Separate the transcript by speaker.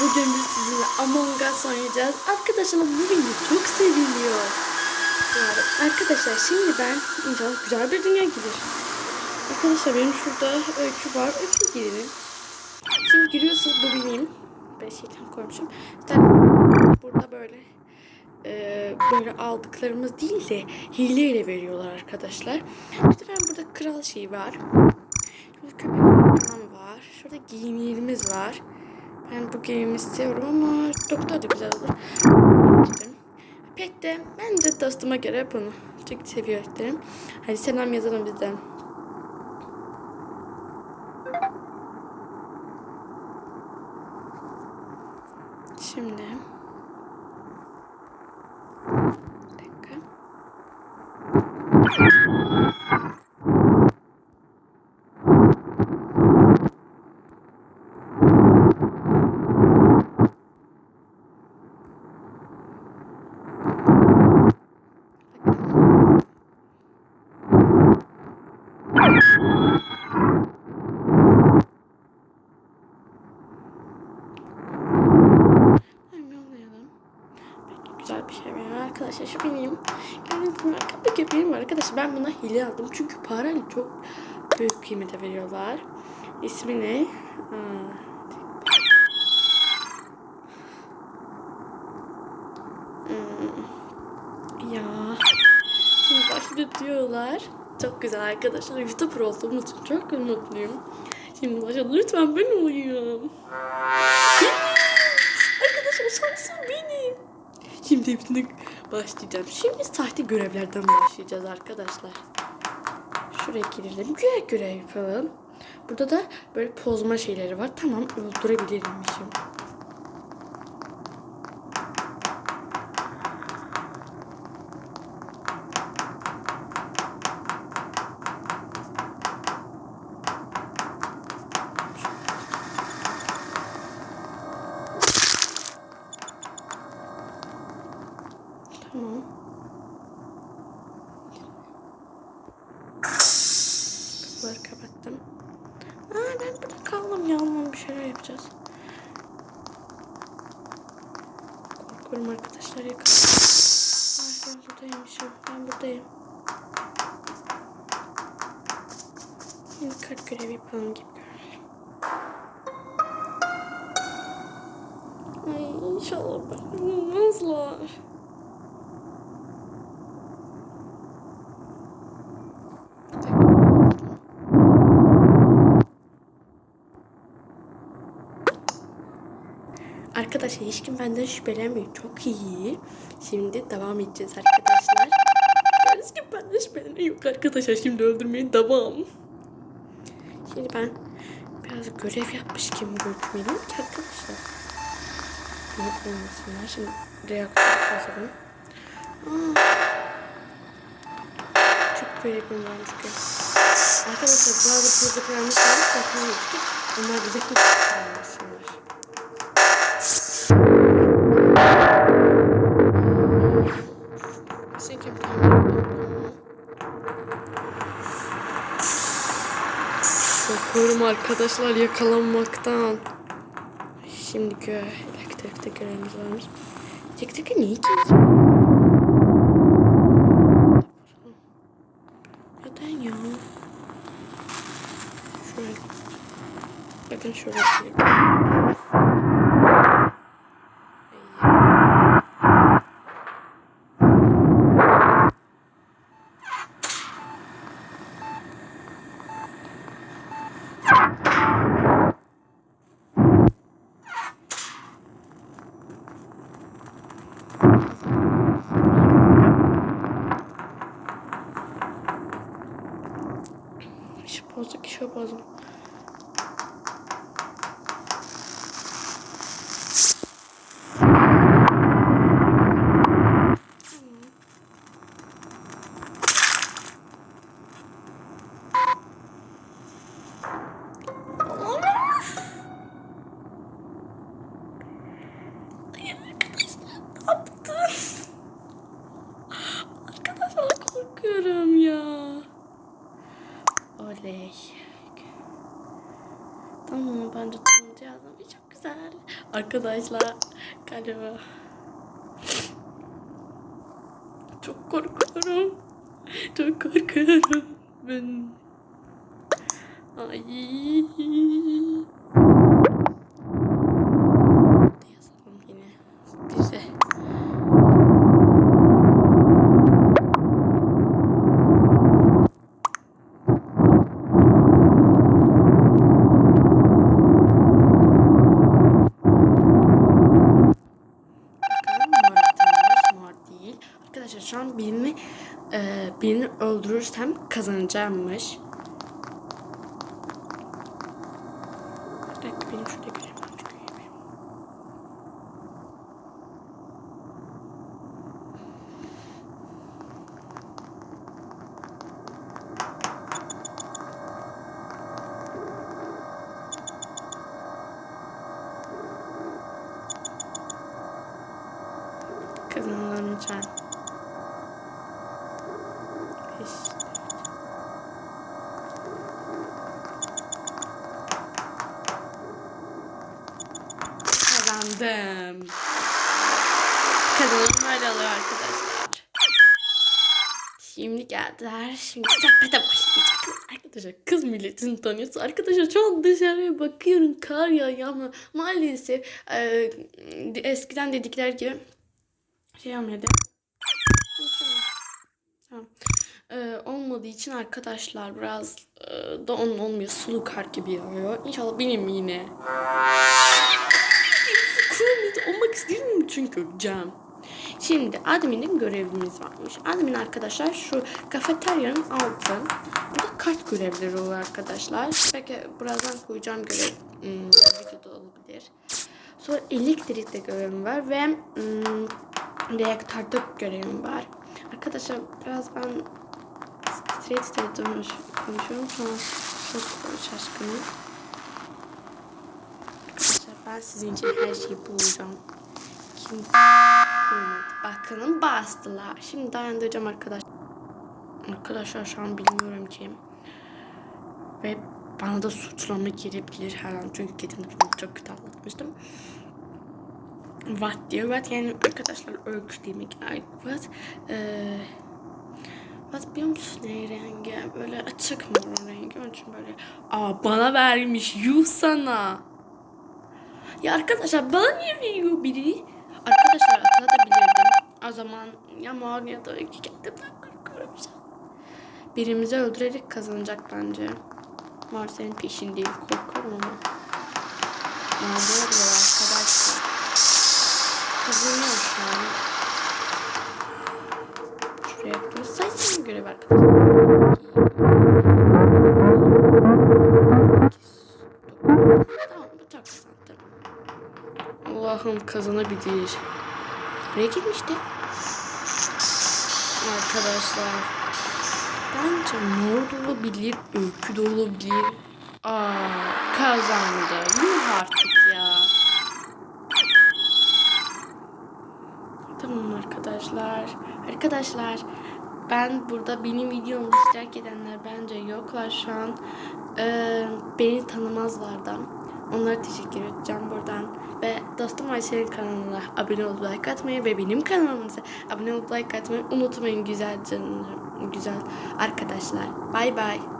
Speaker 1: Bugün biz sizinle Among Us oynayacağız. Arkadaşlar bu video çok seviliyor. Yani arkadaşlar şimdi ben inşallah güzel bir dünya gelir. Arkadaşlar benim şurada öykü var. Öykü girelim. Şimdi giriyorsunuz bu benim. Ben şeytan koymuşum. İşte burada böyle e, böyle aldıklarımız değil de hileyle veriyorlar arkadaşlar. İşte ben burada kral şeyi var. Şurada köpek var. Şurada giyimlerimiz var. Ben bu giyimi istiyorum ama doktor da güzel olur. Pek de ben de dostuma göre bunu çok seviyor derim. Hadi selam yazalım bizden. Şimdi bir dakika. Hemen yollayalım. Peki güzel bir şey var arkadaşlar. Şu benim. Gördüğünüz gibi arkamda köpeğim var arkadaşlar. Ben buna hile aldım. Çünkü parayla çok büyük kıymete veriyorlar. İsmi ne? Ya. Şimdi başlatıyorlar. Çok güzel arkadaşlar. YouTuber olduğum için çok mutluyum. Şimdi başladı. Lütfen ben olayım. Arkadaşlar şansım benim. Şimdi hepsine başlayacağım. Şimdi sahte görevlerden başlayacağız arkadaşlar. Şuraya girelim. Görev görev yapalım. Burada da böyle pozma şeyleri var. Tamam öldürebilirmişim. Tamam. Kapattım. Aa ben burada kaldım ya. Bir şeyler yapacağız. Korkuyorum arkadaşlar yakın. Ay ben buradaymışım. Ben buradayım. Şimdi kart görevi yapalım gibi görünüyor. Ay inşallah ben. Arkadaşlar hiç kim benden şüphelenmiyor. Çok iyi. Şimdi devam edeceğiz arkadaşlar. Hiç kim benden şüpheleniyor arkadaşlar. Şimdi öldürmeyin devam. Şimdi ben biraz görev yapmış gibi gözükmeliyim ki arkadaşlar. Ne bulmasınlar. Şimdi reaktör kazanım. Çok görevim varmış ki. Arkadaşlar bazı çocuklarımız var. Onlar bize hiç Korkuyorum arkadaşlar yakalanmaktan. Şimdi gö elektrikte görevimiz varmış. Elektrikte niye kimse? Neden ya? Şöyle. Bakın şöyle. İşi bozduk, işi bozduk. Ay arkadaşlar ne yaptın? Arkadaşlar korkuyorum ya. De tutmayacağım. Çok güzel. Arkadaşlar galiba çok korkuyorum. Çok korkuyorum ben. Ay. Yazalım yine bize. Bakalım mor atılmış, mor değil. Arkadaşlar şu an birini e, birini öldürürsem kazanacağımmış. Bir dakika benim. Kazandım. Kazanan böyle oluyor arkadaşlar. Şimdi geldiler. Şimdi sohbete başlayacak. Arkadaşlar kız milletini tanıyorsun. Arkadaşlar şu an dışarıya bakıyorum. Kar yağıyor ama maalesef e, eskiden dedikler gibi şey. Ee, olmadığı için arkadaşlar biraz e, da onun olmuyor. Sulu kar gibi yağıyor. İnşallah benim yine. Olmak istedim çünkü Cem. Şimdi adminin görevimiz varmış. Admin arkadaşlar şu kafeteryanın altı. Burada kart görevleri oluyor arkadaşlar. Belki birazdan koyacağım görev hmm, videoda olabilir. Sonra elektrikte görevim var ve hmm, reaktörde görevim var. Arkadaşlar biraz ben titre titre konuşuyorum. Şu an çok şaşkınım. Ben sizin her şeyi bulacağım. Kim? Bakın bastılar. Şimdi dayandıracağım arkadaşlar. Arkadaşlar şu an bilmiyorum kim. Ve bana da suçlama gelebilir her an. Çünkü defa çok kötü anlatmıştım. Watt diyor. Watt yani arkadaşlar ölçü demek. Watt. Ee, Watt biliyor musun ne rengi? Böyle açık mor rengi. Onun için böyle. Aa bana vermiş. Yuh sana. Ya arkadaşlar bana niye veriyor biri? Arkadaşlar atabilirdim. O zaman ya mor ya da iki kendimden korkuyorum an. Birimizi öldürerek kazanacak bence. Mor senin peşindeyim. Korkuyorum ama. Ne oluyor arkadaşlar? Kazanıyor şu an. Şuraya yapıyoruz. Sayısına göre arkadaşlar. Kazanabilir. Buraya gitmişti. Arkadaşlar. Bence mor olabilir, öykü de olabilir. Aa, kazandı. Yuh artık ya. Tamam arkadaşlar. Arkadaşlar ben burada benim videomu iştirak edenler bence yoklar şu an. Ee, beni tanımazlardan. Onlara teşekkür edeceğim buradan. Ve dostum Ayşe'nin kanalına abone olup like atmayı ve benim kanalımıza abone olup like atmayı unutmayın güzel canlarım, güzel arkadaşlar. Bay bay.